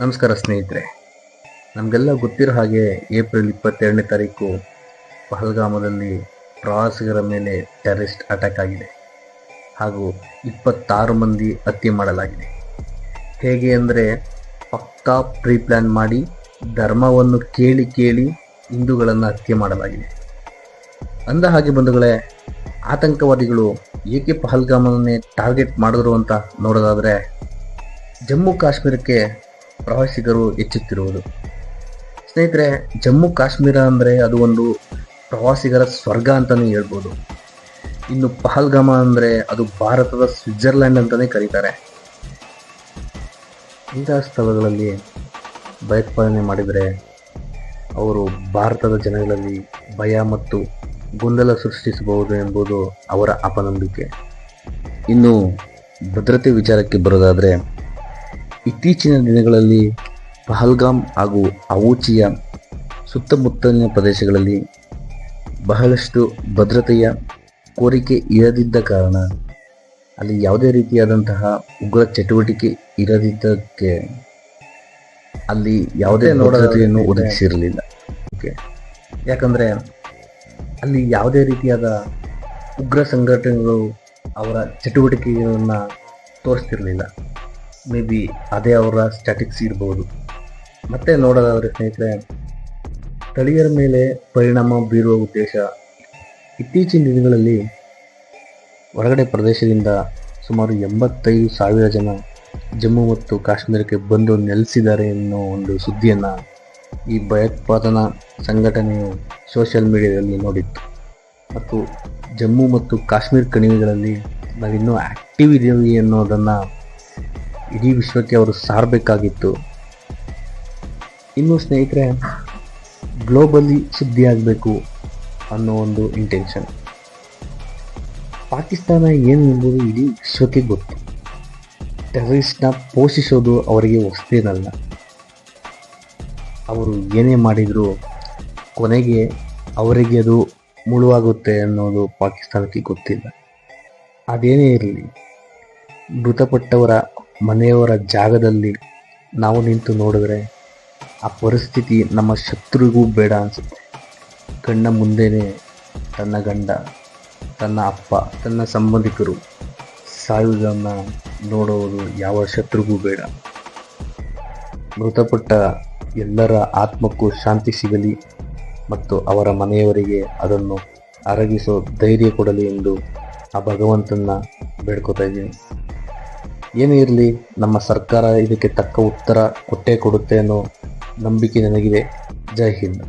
ನಮಸ್ಕಾರ ಸ್ನೇಹಿತರೆ. ನಮಗೆಲ್ಲ ಗೊತ್ತಿರೋ ಹಾಗೆ ಏಪ್ರಿಲ್ ಇಪ್ಪತ್ತೆರಡನೇ ತಾರೀಕು ಪಹಲ್ಗಾಮದಲ್ಲಿ ಪ್ರವಾಸಿಗರ ಮೇಲೆ ಟೆರರಿಸ್ಟ್ ಅಟ್ಯಾಕ್ ಆಗಿದೆ. ಹಾಗೂ ಇಪ್ಪತ್ತಾರು ಮಂದಿ ಹತ್ಯೆ ಮಾಡಲಾಗಿದೆ. ಹೇಗೆ ಅಂದರೆ ಪಕ್ಕಾ ಪ್ರೀ ಪ್ಲ್ಯಾನ್ ಮಾಡಿ ಧರ್ಮವನ್ನು ಕೇಳಿ ಕೇಳಿ ಹಿಂದೂಗಳನ್ನು ಹತ್ಯೆ ಮಾಡಲಾಗಿದೆ. ಅಂದ ಹಾಗೆ ಬಂಧುಗಳೇ, ಆತಂಕವಾದಿಗಳು ಏಕೆ ಪಹಲ್ಗಾಮನ್ನೇ ಟಾರ್ಗೆಟ್ ಮಾಡಿದ್ರು ಅಂತ ನೋಡೋದಾದರೆ ಜಮ್ಮು ಕಾಶ್ಮೀರಕ್ಕೆ ಪ್ರವಾಸಿಗರು ಹೆಚ್ಚುತ್ತಿರುವುದು ಸ್ನೇಹಿತರೆ, ಜಮ್ಮು ಕಾಶ್ಮೀರ ಅಂದರೆ ಅದು ಒಂದು ಪ್ರವಾಸಿಗರ ಸ್ವರ್ಗ ಅಂತಲೇ ಹೇಳ್ಬೋದು. ಇನ್ನು ಪಹಲ್ಗಾಮ ಅಂದರೆ ಅದು ಭಾರತದ ಸ್ವಿಟ್ಜರ್ಲ್ಯಾಂಡ್ ಅಂತಲೇ ಕರೀತಾರೆ. ಇಂತಹ ಸ್ಥಳಗಳಲ್ಲಿ ಭಯೋತ್ಪಾದನೆ ಮಾಡಿದರೆ ಅವರು ಭಾರತದ ಜನಗಳಲ್ಲಿ ಭಯ ಮತ್ತು ಗೊಂದಲ ಸೃಷ್ಟಿಸಬಹುದು ಎಂಬುದು ಅವರ ಅಪನಂಬಿಕೆ. ಇನ್ನು ಭದ್ರತೆ ವಿಚಾರಕ್ಕೆ ಬರೋದಾದರೆ ಇತ್ತೀಚಿನ ದಿನಗಳಲ್ಲಿ ಪಹಲ್ಗಾಮ್ ಹಾಗೂ ಅವೂಚಿಯ ಸುತ್ತಮುತ್ತಲಿನ ಪ್ರದೇಶಗಳಲ್ಲಿ ಬಹಳಷ್ಟು ಭದ್ರತೆಯ ಕೋರಿಕೆ ಇರದಿದ್ದ ಕಾರಣ ಅಲ್ಲಿ ಯಾವುದೇ ರೀತಿಯಾದಂತಹ ಉಗ್ರ ಚಟುವಟಿಕೆ ಇರದಿದ್ದಕ್ಕೆ ಅಲ್ಲಿ ಯಾವುದೇ ಭದ್ರತೆಯನ್ನು ಒದಗಿಸಿರಲಿಲ್ಲ. ಓಕೆ. ಯಾಕಂದರೆ ಅಲ್ಲಿ ಯಾವುದೇ ರೀತಿಯಾದ ಉಗ್ರ ಸಂಘಟನೆಗಳು ಅವರ ಚಟುವಟಿಕೆಗಳನ್ನು ತೋರಿಸ್ತಿರಲಿಲ್ಲ. ಮೇ ಬಿ ಅದೇ ಅವರ ಸ್ಟ್ಯಾಟಿಕ್ಸ್ ಇರ್ಬೋದು. ಮತ್ತೆ ನೋಡೋದಾದರೆ ಸ್ನೇಹಿತರೆ, ಸ್ಥಳೀಯರ ಮೇಲೆ ಪರಿಣಾಮ ಬೀರುವ ಉದ್ದೇಶ. ಇತ್ತೀಚಿನ ದಿನಗಳಲ್ಲಿ ಹೊರಗಡೆ ಪ್ರದೇಶದಿಂದ ಸುಮಾರು ಎಂಬತ್ತೈದು ಸಾವಿರ ಜನ ಜಮ್ಮು ಮತ್ತು ಕಾಶ್ಮೀರಕ್ಕೆ ಬಂದು ನೆಲೆಸಿದ್ದಾರೆ ಎನ್ನುವ ಒಂದು ಸುದ್ದಿಯನ್ನು ಈ ಭಯೋತ್ಪಾದನಾ ಸಂಘಟನೆಯು ಸೋಷಿಯಲ್ ಮೀಡಿಯಾದಲ್ಲಿ ನೋಡಿತ್ತು. ಮತ್ತು ಜಮ್ಮು ಮತ್ತು ಕಾಶ್ಮೀರ ಕಣಿವೆಗಳಲ್ಲಿ ನಾವಿನ್ನೂ ಆ್ಯಕ್ಟಿವ್ ಇದ್ದೀವಿ ಅನ್ನೋದನ್ನು ಇಡೀ ವಿಶ್ವಕ್ಕೆ ಅವರು ಸಾರಬೇಕಾಗಿತ್ತು. ಇನ್ನು ಸ್ನೇಹಿತರೆ ಗ್ಲೋಬಲಿ ಸುದ್ದಿ ಆಗಬೇಕು ಅನ್ನೋ ಒಂದು ಇಂಟೆನ್ಷನ್ ಪಾಕಿಸ್ತಾನ ಏನು ಎಂಬುದು ಇಡೀ ವಿಶ್ವಕ್ಕೆ ಗೊತ್ತು. ಟೆರರಿಸ್ಟ್ನ ಪೋಷಿಸೋದು ಅವರಿಗೆ ಹೊಸದೇನಲ್ಲ ಅವರು ಏನೇ ಮಾಡಿದರೂ ಕೊನೆಗೆ ಅವರಿಗೆ ಅದು ಮುಳುವಾಗುತ್ತೆ ಅನ್ನೋದು ಪಾಕಿಸ್ತಾನಕ್ಕೆ ಗೊತ್ತಿಲ್ಲ. ಅದೇನೇ ಇರಲಿ, ಮೃತಪಟ್ಟವರ ಮನೆಯವರ ಜಾಗದಲ್ಲಿ ನಾವು ನಿಂತು ನೋಡಿದ್ರೆ ಆ ಪರಿಸ್ಥಿತಿ ನಮ್ಮ ಶತ್ರುಗೂ ಬೇಡ ಅನಿಸುತ್ತೆ. ಗಂಡ ಮುಂದೆಯೇ ತನ್ನ ಗಂಡ, ತನ್ನ ಅಪ್ಪ, ತನ್ನ ಸಂಬಂಧಿಕರು ಸಾಯುವುದನ್ನು ನೋಡುವುದು ಯಾವ ಶತ್ರುಗೂ ಬೇಡ. ಮೃತಪಟ್ಟ ಎಲ್ಲರ ಆತ್ಮಕ್ಕೂ ಶಾಂತಿ ಸಿಗಲಿ ಮತ್ತು ಅವರ ಮನೆಯವರಿಗೆ ಅದನ್ನು ಅರಗಿಸೋ ಧೈರ್ಯ ಕೊಡಲಿ ಎಂದು ಆ ಭಗವಂತನ ಬೇಡ್ಕೋತಾ ಇದ್ದೀನಿ. ಏನೇ ಇರಲಿ ನಮ್ಮ ಸರ್ಕಾರ ಇದಕ್ಕೆ ತಕ್ಕ ಉತ್ತರ ಕೊಟ್ಟೇ ಕೊಡುತ್ತೆ ಅನ್ನೋ ನಂಬಿಕೆ ನನಗಿದೆ. ಜೈ ಹಿಂದ್.